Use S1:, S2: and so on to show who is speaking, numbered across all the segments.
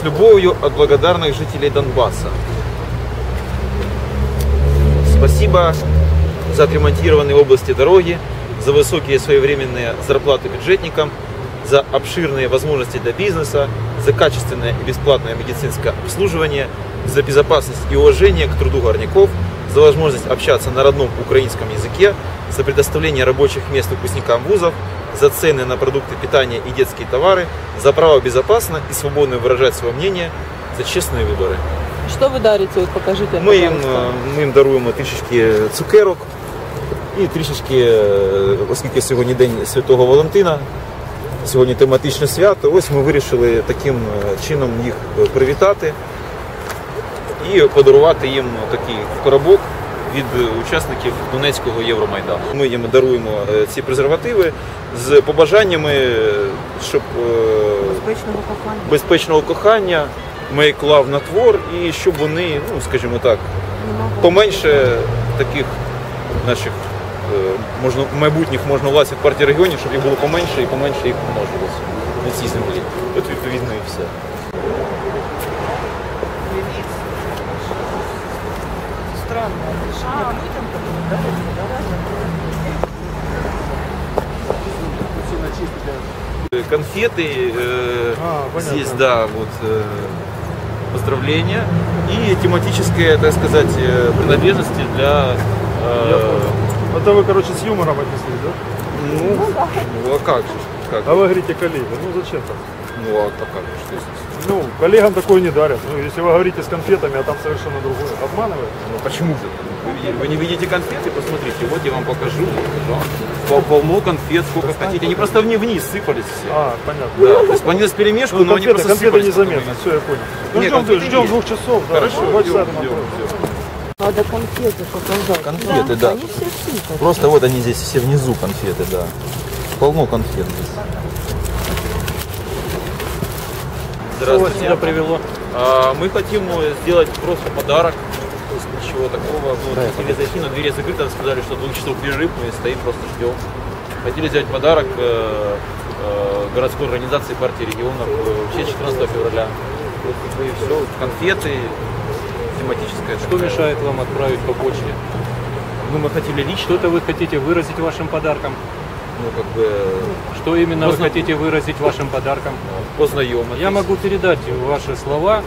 S1: с любовью от благодарных жителей Донбасса. Спасибо за отремонтированные области дороги, за высокие своевременные зарплаты бюджетникам, за обширные возможности для бизнеса, за качественное и бесплатное медицинское обслуживание, за безопасность и уважение к труду горняков, за возможность общаться на родном украинском языке, за предоставление рабочих мест выпускникам вузов, за цены на продукты питания и детские товары, за право безопасно и свободно выражать свое мнение, за честные выборы.
S2: Что вы дарите? Вот покажите,
S1: Ми їм,
S2: пожалуйста.
S1: е, ми їм даруємо трішечки цукерок і трішечки, е, оскільки сьогодні день Святого Валентина, сьогодні тематичне свято, ось ми вирішили таким е, чином їх е, привітати і подарувати їм такий коробок від учасників Донецького Євромайдану. Ми їм даруємо е, ці презервативи з побажаннями, е, щоб е,
S2: Безпечного кохання.
S1: безпечного кохання, love на твор, і щоб вони, ну скажімо так, поменше таких наших можна, майбутніх можновладців партії регіонів, щоб їх було поменше і поменше їх множилося на цій землі. От відповідно і все. Конфеты, э,
S3: А, понятно.
S1: здесь, да, вот э, поздравления и тематические, так сказать, э, принадлежности для э,
S3: Это вы, короче, с юмором отнеслись, да?
S1: ну, ну, а как же? Как?
S3: А вы говорите коллега. Ну зачем так?
S1: Ну, а, а как? Что здесь?
S3: Ну, коллегам такое не дарят. Ну, если вы говорите с конфетами, а там совершенно другое. Обманывают?
S1: Ну, почему же? Вы, не видите конфеты? Посмотрите, вот я вам покажу. Пол- Полно конфет, сколько хотите. Они просто вни- вниз сыпались все.
S3: А, понятно.
S1: Да, то есть они с перемешку,
S3: Ну,
S1: но они
S3: конфеты,
S1: просто
S3: конфеты незаметно, все, я понял. Ну,
S1: Не,
S3: ждем, ждем двух часов, да.
S1: Хорошо,
S3: два
S1: идем,
S3: часа откроют.
S1: идем.
S2: Надо конфеты показать.
S1: Конфеты, да.
S2: Они все сыпят.
S1: Просто вот они здесь все внизу конфеты, да. Полно конфет здесь. Здравствуйте.
S4: сюда привело?
S1: А, мы хотим э, сделать просто подарок. То есть Ничего такого. Ну, вот хотели зайти, но двери закрыты, сказали, что двух часов перерыв, мы стоим, просто ждем. Хотели сделать подарок э, э, городской организации партии регионов в честь 14 февраля. Вот и все. Конфеты, тематическая.
S4: Что
S1: такая.
S4: мешает вам отправить по почте?
S1: Ну, мы хотели лично,
S4: Что-то вы хотите выразить вашим подарком?
S1: ну, как бы
S4: Что именно
S1: Можно-
S4: вы хотите выразить вашим подарком?
S1: познакомиться.
S4: Я могу передать ваши слова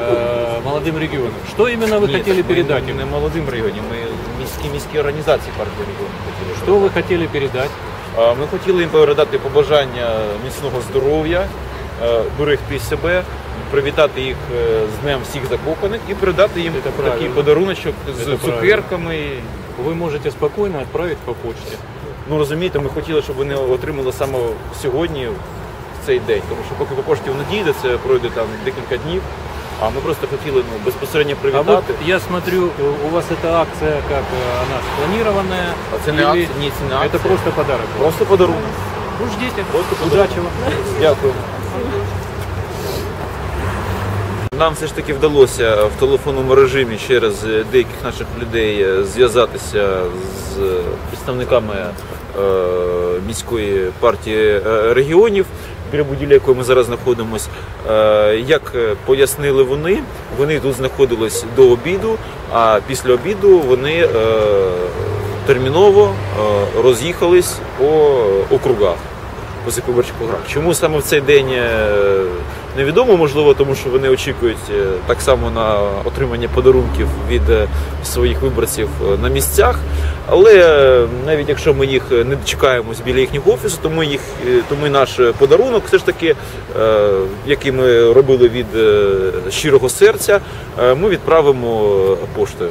S4: э, молодым регионам. Что именно вы
S1: Ні,
S4: хотели
S1: ми
S4: передать
S1: не
S4: им?
S1: молодим районі, ми міські міські організації партії регіону хотіли.
S4: Что вы хотели передать?
S1: А, Ми хотіли їм передати побажання міцного здоров'я, е, берегти себе, привітати їх е, з Днем всіх закоханих і передати їм
S4: Це
S1: такий
S4: правильно.
S1: подаруночок з
S4: Це правильно.
S1: цукерками.
S4: Вы можете спокойно отправить по почте.
S1: Ну розумієте, ми хотіли, щоб вони отримали саме сьогодні, в цей день. Тому що поки по пошті воно дійде, це пройде там декілька днів. А ми просто хотіли ну, безпосередньо
S4: А
S1: привітати.
S4: вот я смотрю, э, у вас эта акция, как э, она спланированная.
S1: А це не
S4: или
S1: акція, ні, це не акція.
S4: Это просто подарок.
S1: Просто подарунок.
S4: Ну, ждите.
S1: Просто
S4: Удачи вам.
S1: Дякую. Нам все ж таки вдалося в телефонному режимі через е, деяких наших людей е, зв'язатися з представниками е, міської партії е, регіонів, біля будівлі якої ми зараз знаходимося. Е, Як е, пояснили вони, вони тут знаходились до обіду, а після обіду вони е, терміново е, роз'їхались по округах позикоборчих округах. Чому саме в цей день е, невідомо, можливо, тому що вони очікують е, так само на отримання подарунків від е, своїх виборців е, на місцях. Але навіть якщо ми їх не дочекаємось біля їхнього офісу, то ми їх, то ми наш подарунок, все ж таки, який ми робили від щирого серця, ми відправимо поштою.